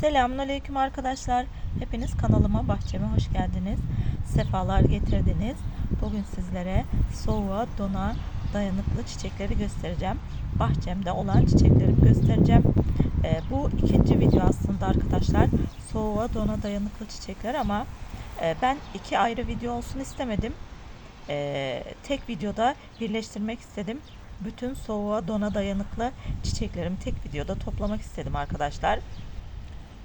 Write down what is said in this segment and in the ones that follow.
Selamünaleyküm arkadaşlar. Hepiniz kanalıma, bahçeme hoş geldiniz. Sefalar getirdiniz. Bugün sizlere soğuğa, dona dayanıklı çiçekleri göstereceğim. Bahçemde olan çiçeklerimi göstereceğim. Ee, bu ikinci video aslında arkadaşlar. Soğuğa, dona dayanıklı çiçekler ama e, ben iki ayrı video olsun istemedim. Ee, tek videoda birleştirmek istedim. Bütün soğuğa, dona dayanıklı çiçeklerimi tek videoda toplamak istedim arkadaşlar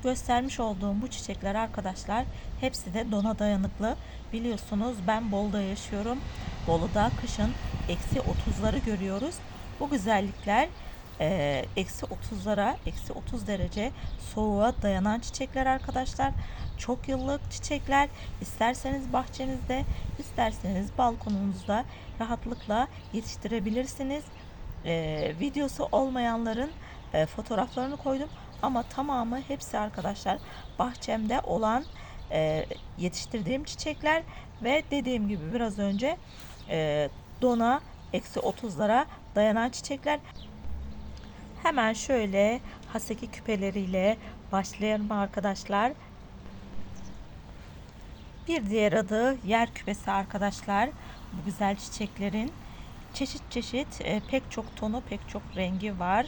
göstermiş olduğum bu çiçekler arkadaşlar hepsi de dona dayanıklı. Biliyorsunuz ben Bolu'da yaşıyorum. Bolu'da kışın eksi 30'ları görüyoruz. Bu güzellikler e, eksi 30'lara, eksi 30 derece soğuğa dayanan çiçekler arkadaşlar. Çok yıllık çiçekler. İsterseniz bahçenizde, isterseniz balkonunuzda rahatlıkla yetiştirebilirsiniz. E, videosu olmayanların e, fotoğraflarını koydum ama tamamı hepsi arkadaşlar bahçemde olan e, yetiştirdiğim çiçekler ve dediğim gibi biraz önce e, dona eksi 30'lara dayanan çiçekler. Hemen şöyle haseki küpeleriyle başlayalım arkadaşlar. Bir diğer adı yer küpesi arkadaşlar. Bu güzel çiçeklerin çeşit çeşit e, pek çok tonu pek çok rengi var.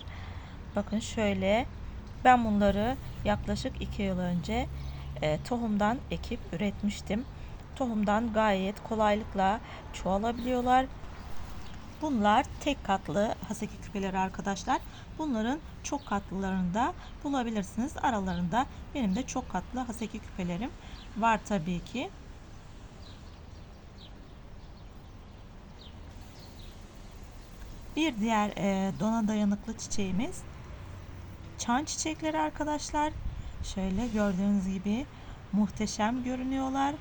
Bakın şöyle ben bunları yaklaşık 2 yıl önce e, tohumdan ekip üretmiştim. Tohumdan gayet kolaylıkla çoğalabiliyorlar. Bunlar tek katlı haseki küpeleri arkadaşlar. Bunların çok katlılarını da bulabilirsiniz. Aralarında benim de çok katlı haseki küpelerim var tabii ki. Bir diğer e, dona dayanıklı çiçeğimiz çan çiçekleri arkadaşlar. Şöyle gördüğünüz gibi muhteşem görünüyorlar.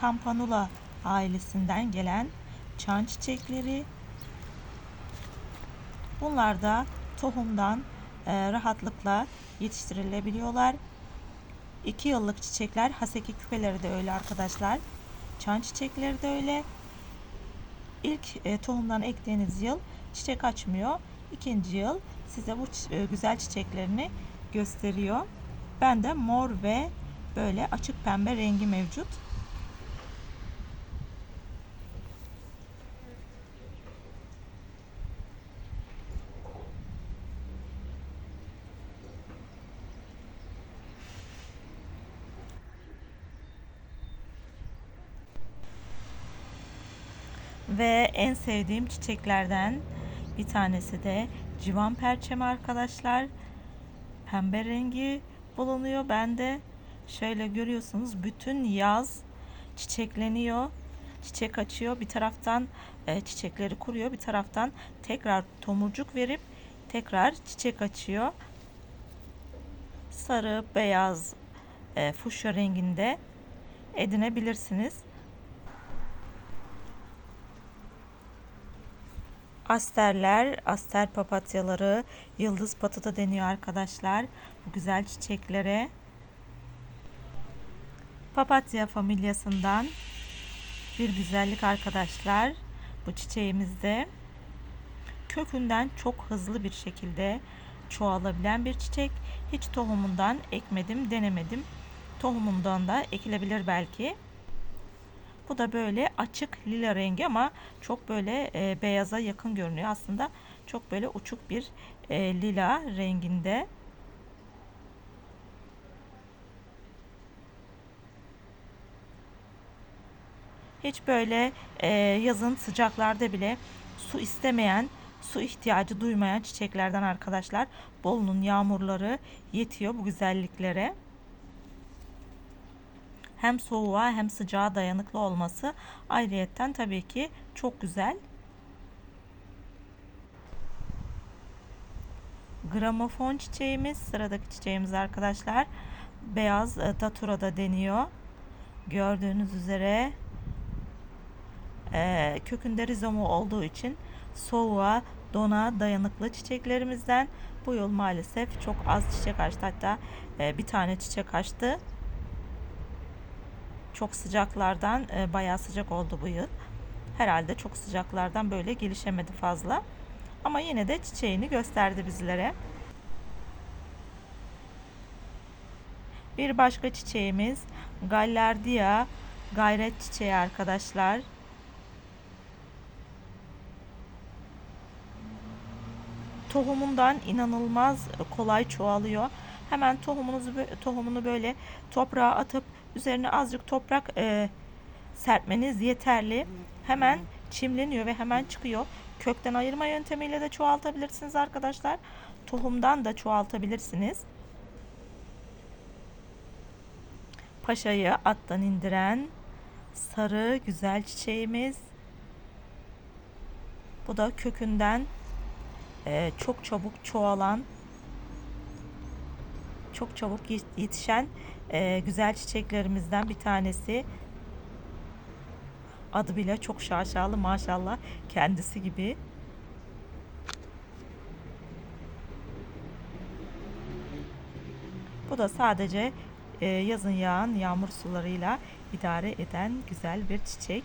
Campanula ailesinden gelen çan çiçekleri. Bunlar da tohumdan e, rahatlıkla yetiştirilebiliyorlar. 2 yıllık çiçekler, haseki küpeleri de öyle arkadaşlar. Çan çiçekleri de öyle. İlk e, tohumdan ektiğiniz yıl çiçek açmıyor ikinci yıl size bu e, güzel çiçeklerini gösteriyor. Ben de mor ve böyle açık pembe rengi mevcut. Ve en sevdiğim çiçeklerden bir tanesi de civan perçemi arkadaşlar. Pembe rengi bulunuyor bende. Şöyle görüyorsunuz bütün yaz çiçekleniyor. Çiçek açıyor. Bir taraftan e, çiçekleri kuruyor. Bir taraftan tekrar tomurcuk verip tekrar çiçek açıyor. Sarı, beyaz, e, fuşya renginde edinebilirsiniz. Asterler, aster papatyaları, yıldız patı da deniyor arkadaşlar. Bu güzel çiçeklere. Papatya familyasından bir güzellik arkadaşlar. Bu çiçeğimizde kökünden çok hızlı bir şekilde çoğalabilen bir çiçek. Hiç tohumundan ekmedim, denemedim. Tohumundan da ekilebilir belki. Bu da böyle açık lila rengi ama çok böyle e, beyaza yakın görünüyor. Aslında çok böyle uçuk bir e, lila renginde. Hiç böyle e, yazın sıcaklarda bile su istemeyen, su ihtiyacı duymayan çiçeklerden arkadaşlar. Bolu'nun yağmurları yetiyor bu güzelliklere hem soğuğa hem sıcağa dayanıklı olması ayrıyetten tabii ki çok güzel. Gramofon çiçeğimiz sıradaki çiçeğimiz arkadaşlar. Beyaz e, datura da deniyor. Gördüğünüz üzere e, kökünde rizomu olduğu için soğuğa, dona dayanıklı çiçeklerimizden bu yıl maalesef çok az çiçek açtı. Hatta e, bir tane çiçek açtı. Çok sıcaklardan e, bayağı sıcak oldu bu yıl. Herhalde çok sıcaklardan böyle gelişemedi fazla. Ama yine de çiçeğini gösterdi bizlere. Bir başka çiçeğimiz Gallardia gayret çiçeği arkadaşlar. Tohumundan inanılmaz kolay çoğalıyor. Hemen tohumunuzu tohumunu böyle toprağa atıp üzerine azıcık toprak e, serpmeniz yeterli. Hemen çimleniyor ve hemen çıkıyor. Kökten ayırma yöntemiyle de çoğaltabilirsiniz arkadaşlar. Tohumdan da çoğaltabilirsiniz. Paşayı attan indiren sarı güzel çiçeğimiz. Bu da kökünden e, çok çabuk çoğalan, çok çabuk yetişen e, güzel çiçeklerimizden bir tanesi. Adı bile çok şaşalı maşallah kendisi gibi. Bu da sadece e, yazın yağan yağmur sularıyla idare eden güzel bir çiçek.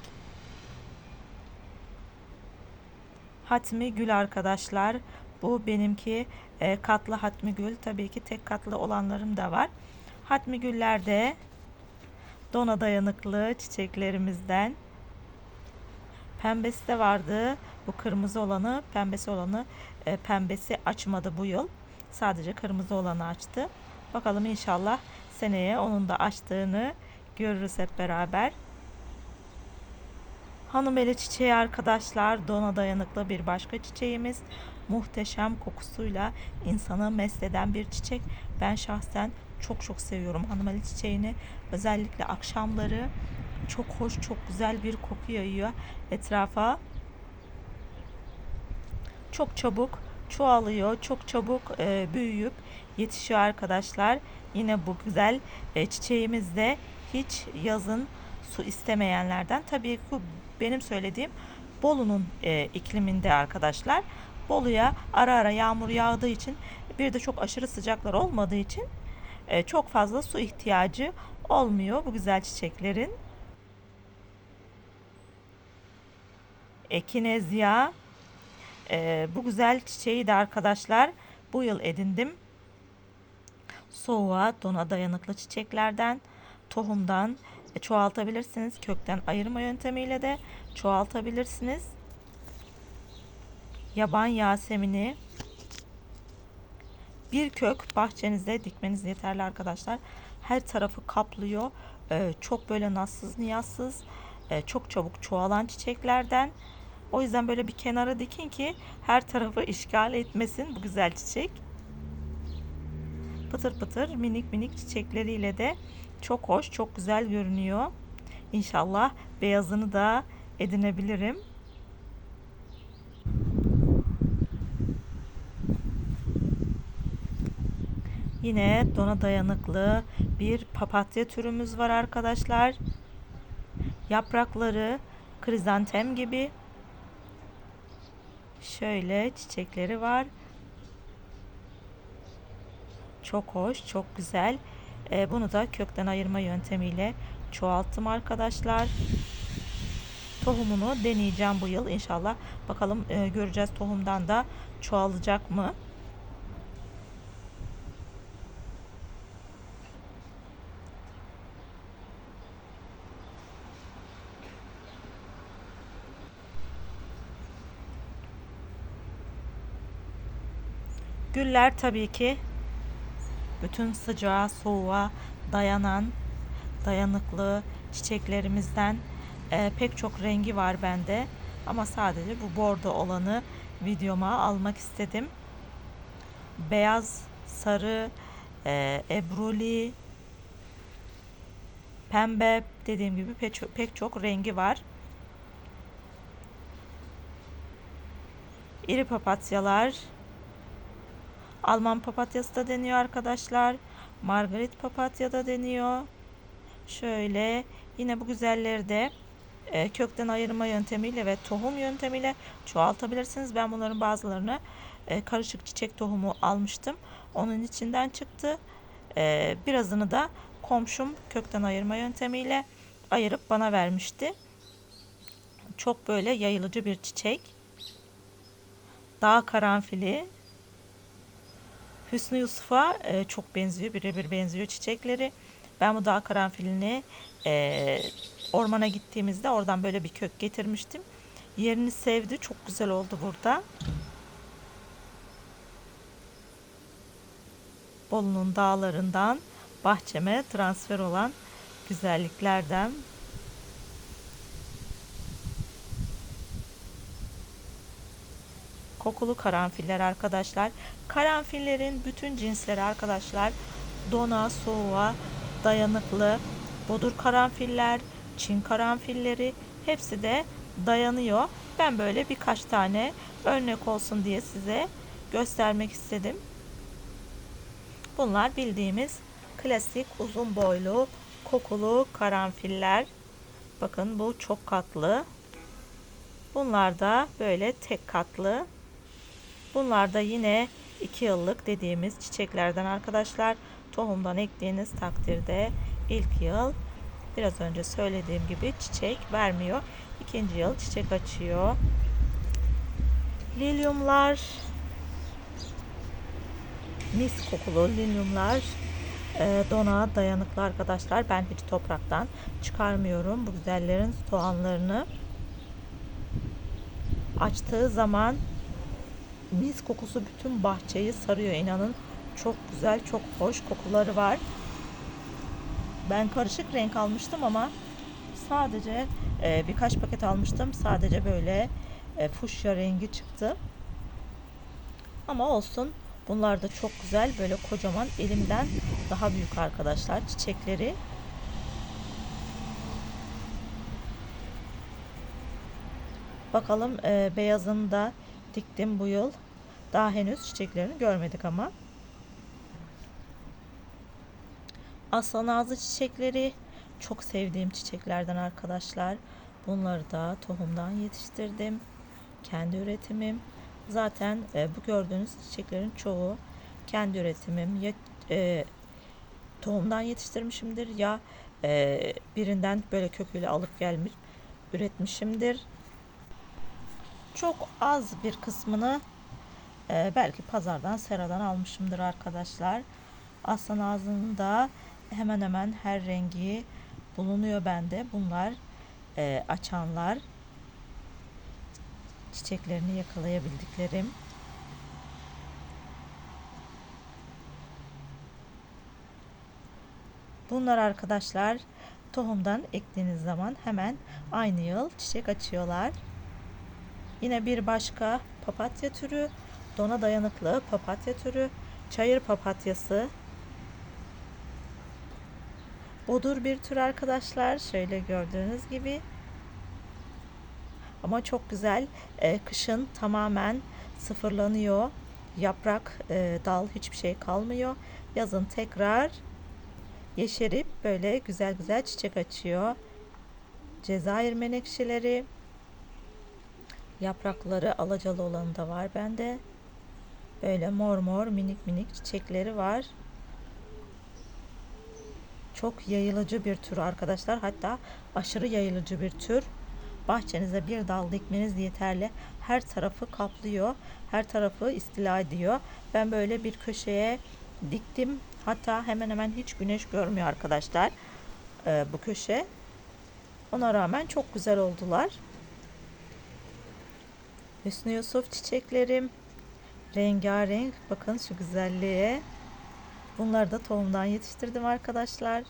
Hatmi gül arkadaşlar. Bu benimki e, katlı hatmi gül. Tabii ki tek katlı olanlarım da var. Hatmi güllerde dona dayanıklı çiçeklerimizden. Pembesi de vardı. Bu kırmızı olanı, pembesi olanı e, pembesi açmadı bu yıl. Sadece kırmızı olanı açtı. Bakalım inşallah seneye onun da açtığını görürüz hep beraber. Hanımeli çiçeği arkadaşlar dona dayanıklı bir başka çiçeğimiz. Muhteşem kokusuyla insanı mesleden bir çiçek. Ben şahsen çok çok seviyorum hanımeli çiçeğini. Özellikle akşamları çok hoş, çok güzel bir koku yayıyor etrafa. Çok çabuk çoğalıyor, çok çabuk e, büyüyüp yetişiyor arkadaşlar. Yine bu güzel e, çiçeğimiz de hiç yazın su istemeyenlerden. Tabii ki benim söylediğim Bolu'nun e, ikliminde arkadaşlar. Bolu'ya ara ara yağmur yağdığı için bir de çok aşırı sıcaklar olmadığı için e, çok fazla su ihtiyacı olmuyor bu güzel çiçeklerin. Ekinezya e, bu güzel çiçeği de arkadaşlar bu yıl edindim. Soğuğa, dona dayanıklı çiçeklerden, tohumdan e, çoğaltabilirsiniz. Kökten ayırma yöntemiyle de çoğaltabilirsiniz. Yaban yasemini bir kök bahçenizde dikmeniz yeterli arkadaşlar. Her tarafı kaplıyor. Ee, çok böyle nazsız niyazsız e, çok çabuk çoğalan çiçeklerden. O yüzden böyle bir kenara dikin ki her tarafı işgal etmesin bu güzel çiçek. Pıtır pıtır minik minik çiçekleriyle de çok hoş, çok güzel görünüyor. İnşallah beyazını da edinebilirim. Yine dona dayanıklı bir papatya türümüz var arkadaşlar. Yaprakları krizantem gibi. Şöyle çiçekleri var. Çok hoş, çok güzel. E, bunu da kökten ayırma yöntemiyle çoğalttım arkadaşlar. Tohumunu deneyeceğim bu yıl inşallah. Bakalım e, göreceğiz tohumdan da çoğalacak mı? Güller tabii ki bütün sıcağa, soğuğa dayanan, dayanıklı çiçeklerimizden e, pek çok rengi var bende. Ama sadece bu bordo olanı videoma almak istedim. Beyaz, sarı, e, ebruli, pembe dediğim gibi pek pek çok rengi var. İri papatyalar, Alman papatyası da deniyor arkadaşlar. Margaret papatya da deniyor. Şöyle yine bu güzelleri de e, kökten ayırma yöntemiyle ve tohum yöntemiyle çoğaltabilirsiniz. Ben bunların bazılarını e, karışık çiçek tohumu almıştım. Onun içinden çıktı. E, birazını da komşum kökten ayırma yöntemiyle ayırıp bana vermişti. Çok böyle yayılıcı bir çiçek. Dağ karanfili Hüsnü Yusuf'a e, çok benziyor. Birebir benziyor çiçekleri. Ben bu dağ karanfilini e, ormana gittiğimizde oradan böyle bir kök getirmiştim. Yerini sevdi. Çok güzel oldu burada. Bolu'nun dağlarından bahçeme transfer olan güzelliklerden kokulu karanfiller arkadaşlar. Karanfillerin bütün cinsleri arkadaşlar dona, soğuğa dayanıklı. Bodur karanfiller, Çin karanfilleri hepsi de dayanıyor. Ben böyle birkaç tane örnek olsun diye size göstermek istedim. Bunlar bildiğimiz klasik uzun boylu kokulu karanfiller. Bakın bu çok katlı. Bunlar da böyle tek katlı. Bunlar da yine 2 yıllık dediğimiz çiçeklerden arkadaşlar. Tohumdan ektiğiniz takdirde ilk yıl biraz önce söylediğim gibi çiçek vermiyor. İkinci yıl çiçek açıyor. Lilyumlar mis kokulu lilyumlar e, dona dayanıklı arkadaşlar. Ben hiç topraktan çıkarmıyorum bu güzellerin soğanlarını. Açtığı zaman mis kokusu bütün bahçeyi sarıyor inanın. Çok güzel, çok hoş kokuları var. Ben karışık renk almıştım ama sadece e, birkaç paket almıştım. Sadece böyle e, fuşya rengi çıktı. Ama olsun. Bunlar da çok güzel. Böyle kocaman elimden daha büyük arkadaşlar çiçekleri. Bakalım e, beyazını da diktim bu yıl. Daha henüz çiçeklerini görmedik ama. Aslan ağzı çiçekleri çok sevdiğim çiçeklerden arkadaşlar. Bunları da tohumdan yetiştirdim. Kendi üretimim. Zaten e, bu gördüğünüz çiçeklerin çoğu kendi üretimim. Ya e, tohumdan yetiştirmişimdir ya e, birinden böyle köküyle alıp gelmiş üretmişimdir. Çok az bir kısmını e, belki pazardan seradan almışımdır arkadaşlar. Aslan ağzında hemen hemen her rengi bulunuyor bende. Bunlar e, açanlar çiçeklerini yakalayabildiklerim. Bunlar arkadaşlar tohumdan ektiğiniz zaman hemen aynı yıl çiçek açıyorlar. Yine bir başka papatya türü, dona dayanıklı papatya türü, çayır papatyası. Bodur bir tür arkadaşlar. Şöyle gördüğünüz gibi. Ama çok güzel. E, kışın tamamen sıfırlanıyor. Yaprak, e, dal hiçbir şey kalmıyor. Yazın tekrar yeşerip böyle güzel güzel çiçek açıyor. Cezayir menekşeleri. Yaprakları alacalı olanı da var bende. Böyle mor mor minik minik çiçekleri var. Çok yayılıcı bir tür arkadaşlar. Hatta aşırı yayılıcı bir tür. Bahçenize bir dal dikmeniz yeterli. Her tarafı kaplıyor. Her tarafı istila ediyor. Ben böyle bir köşeye diktim. Hatta hemen hemen hiç güneş görmüyor arkadaşlar. Ee, bu köşe. Ona rağmen çok güzel oldular. Hüsnü Yusuf çiçeklerim. Rengarenk. Bakın şu güzelliğe. Bunları da tohumdan yetiştirdim arkadaşlar.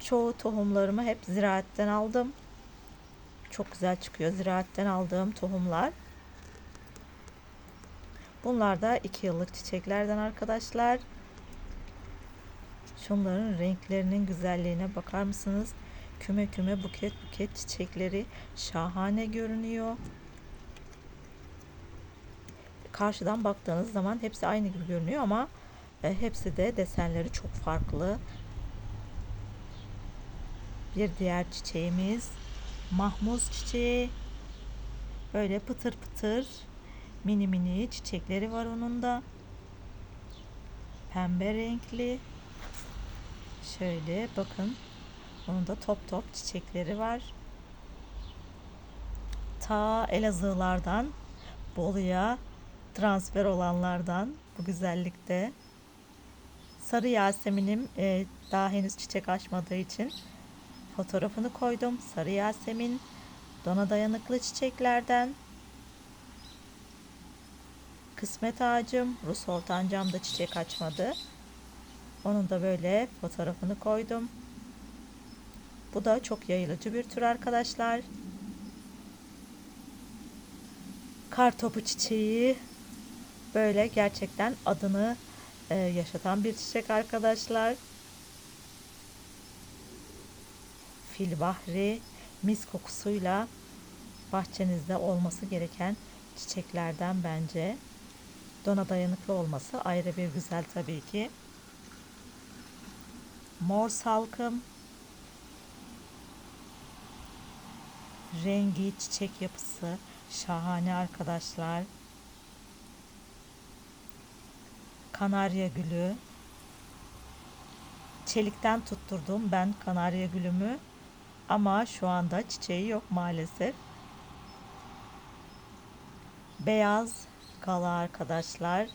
Çoğu tohumlarımı hep ziraatten aldım. Çok güzel çıkıyor ziraatten aldığım tohumlar. Bunlar da 2 yıllık çiçeklerden arkadaşlar. Şunların renklerinin güzelliğine bakar mısınız? Küme küme buket buket çiçekleri şahane görünüyor. Karşıdan baktığınız zaman hepsi aynı gibi görünüyor ama e, hepsi de desenleri çok farklı. Bir diğer çiçeğimiz mahmuz çiçeği. Böyle pıtır pıtır mini mini çiçekleri var onun da. Pembe renkli. Şöyle bakın. Onun da top top çiçekleri var. Ta Elazığlardan Bolu'ya transfer olanlardan bu güzellikte. Sarı Yasemin'im e, daha henüz çiçek açmadığı için fotoğrafını koydum. Sarı Yasemin dona dayanıklı çiçeklerden. Kısmet ağacım Rus oltancam da çiçek açmadı. Onun da böyle fotoğrafını koydum. Bu da çok yayılıcı bir tür arkadaşlar. Kar topu çiçeği böyle gerçekten adını e, yaşatan bir çiçek arkadaşlar. Filbahri mis kokusuyla bahçenizde olması gereken çiçeklerden bence. Dona dayanıklı olması ayrı bir güzel tabii ki. Mor salkım. Rengi, çiçek yapısı şahane arkadaşlar. Kanarya gülü. Çelikten tutturdum ben kanarya gülümü. Ama şu anda çiçeği yok maalesef. Beyaz gala arkadaşlar.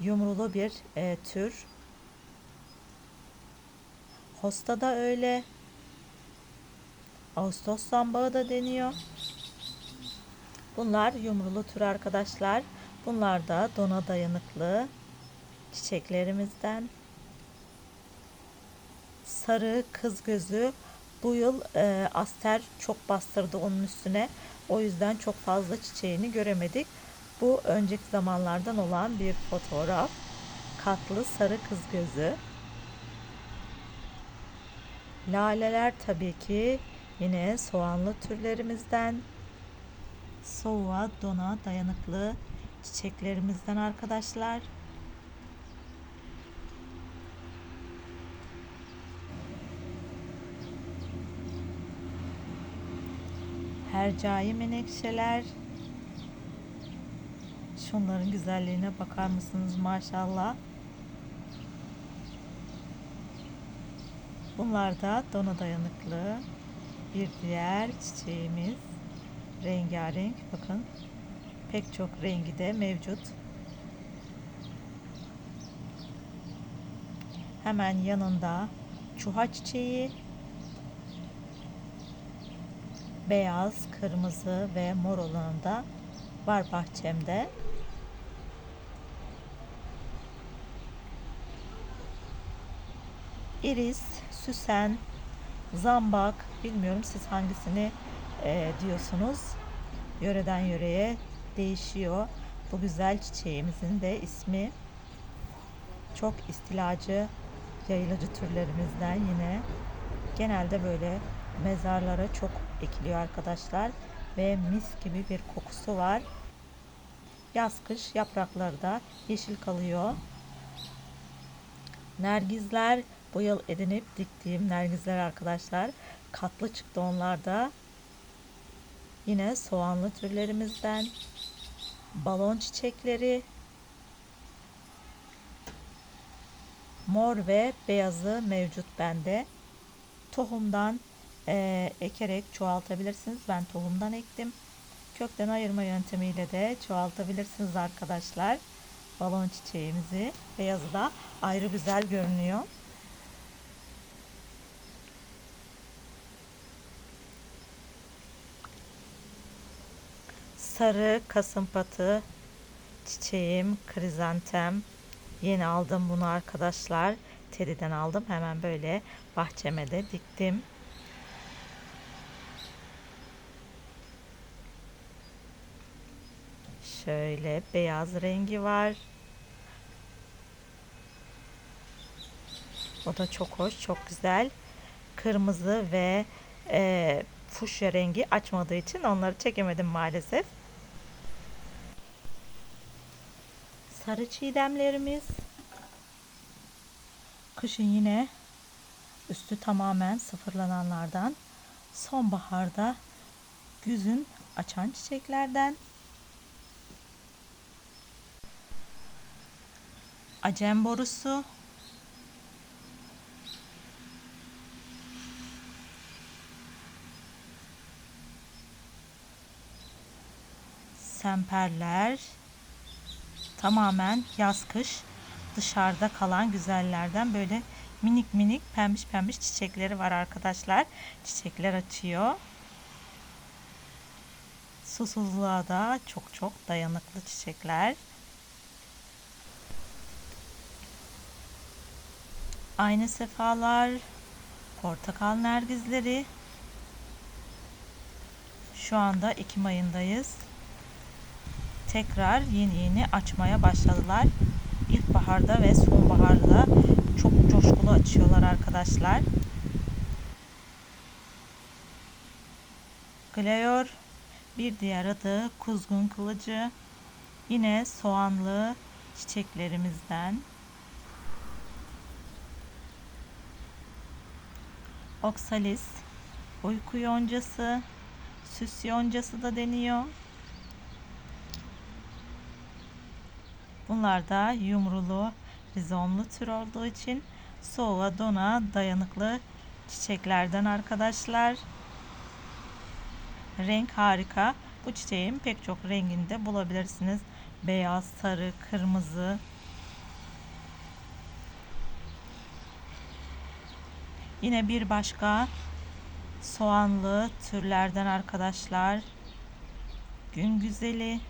Yumrulu bir e, tür. Hosta da öyle. Ağustos sambağı da deniyor. Bunlar yumrulu tür arkadaşlar. Bunlar da dona dayanıklı çiçeklerimizden. Sarı kız gözü bu yıl e, aster çok bastırdı onun üstüne. O yüzden çok fazla çiçeğini göremedik. Bu önceki zamanlardan olan bir fotoğraf. Katlı sarı kız gözü. Laleler tabii ki yine soğanlı türlerimizden. Soğuğa, dona dayanıklı çiçeklerimizden arkadaşlar. Hercai menekşeler. Şunların güzelliğine bakar mısınız maşallah. Bunlar da dona dayanıklı bir diğer çiçeğimiz. Rengarenk bakın pek çok rengi de mevcut. Hemen yanında çuha çiçeği beyaz, kırmızı ve mor olanında var bahçemde. Iris, süsen, zambak, bilmiyorum siz hangisini e, diyorsunuz. Yöreden yöreye değişiyor. Bu güzel çiçeğimizin de ismi çok istilacı yayılıcı türlerimizden yine genelde böyle mezarlara çok ekiliyor arkadaşlar ve mis gibi bir kokusu var. Yaz kış yaprakları da yeşil kalıyor. Nergizler bu yıl edinip diktiğim nergizler arkadaşlar katlı çıktı onlar da. Yine soğanlı türlerimizden balon çiçekleri mor ve beyazı mevcut bende. Tohumdan e, ekerek çoğaltabilirsiniz. Ben tohumdan ektim. Kökten ayırma yöntemiyle de çoğaltabilirsiniz arkadaşlar. Balon çiçeğimizi. Beyazı da ayrı güzel görünüyor. Sarı kasımpatı çiçeğim, krizantem. Yeni aldım bunu arkadaşlar. Teddy'den aldım. Hemen böyle bahçeme de diktim. Şöyle beyaz rengi var. O da çok hoş, çok güzel. Kırmızı ve e, fuşya rengi açmadığı için onları çekemedim maalesef. Sarı çiğdemlerimiz. Kışın yine üstü tamamen sıfırlananlardan. Sonbaharda güzün açan çiçeklerden. Acem borusu. Semperler tamamen yaz kış dışarıda kalan güzellerden böyle minik minik pembiş pembiş çiçekleri var arkadaşlar. Çiçekler açıyor. Susuzluğa da çok çok dayanıklı çiçekler. Aynı sefalar, portakal nergizleri. Şu anda Ekim ayındayız. Tekrar yeni yeni açmaya başladılar. İlkbaharda ve sonbaharda çok coşkulu açıyorlar arkadaşlar. Gleor bir diğer adı kuzgun kılıcı. Yine soğanlı çiçeklerimizden. Oksalis, uyku yoncası, süs yoncası da deniyor. Bunlar da yumrulu, rizomlu tür olduğu için soğuğa dona dayanıklı çiçeklerden arkadaşlar. Renk harika. Bu çiçeğin pek çok renginde bulabilirsiniz. Beyaz, sarı, kırmızı. Yine bir başka soğanlı türlerden arkadaşlar. Gün güzeli.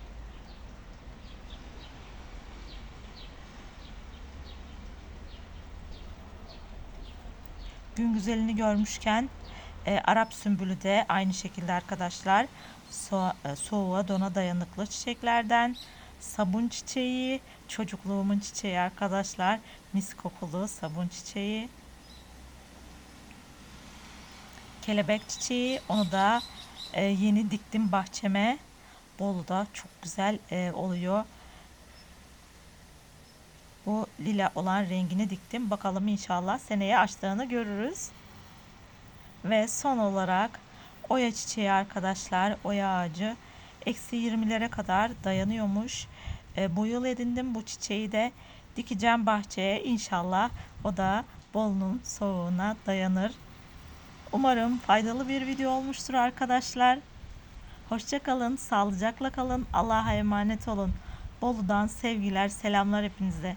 Gün güzelini görmüşken e, Arap sümbülü de aynı şekilde arkadaşlar so e, soğuğa dona dayanıklı çiçeklerden sabun çiçeği çocukluğumun çiçeği arkadaşlar mis kokulu sabun çiçeği kelebek çiçeği onu da e, yeni diktim bahçeme. Bolu'da çok güzel e, oluyor lila olan rengini diktim bakalım inşallah seneye açtığını görürüz ve son olarak oya çiçeği arkadaşlar. Oya ağacı. Eksi 20'lere kadar dayanıyormuş. E, bu yıl edindim bu çiçeği de dikeceğim bahçeye. İnşallah o da Bolu'nun soğuğuna dayanır. Umarım faydalı bir video olmuştur arkadaşlar. Hoşça kalın, sağlıcakla kalın, Allah'a emanet olun. Bolu'dan sevgiler, selamlar hepinize.